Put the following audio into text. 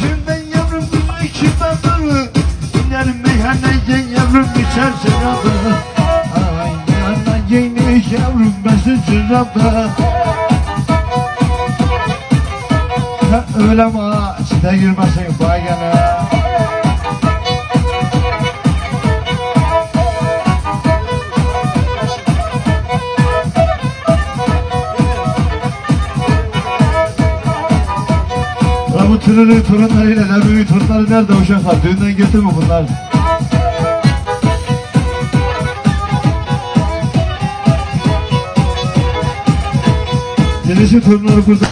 Şehirden yavrum bunu içim adını İnerim meyhaneye yavrum içer şarabını Ay meyhaneye yavrum başı şarabda Öyle ama içine girmesin baygana bu tırırı torunlarıyla ne büyük torunları nerede uşaklar? Düğünden getir mi bunlar? Deniz'in torunları burada.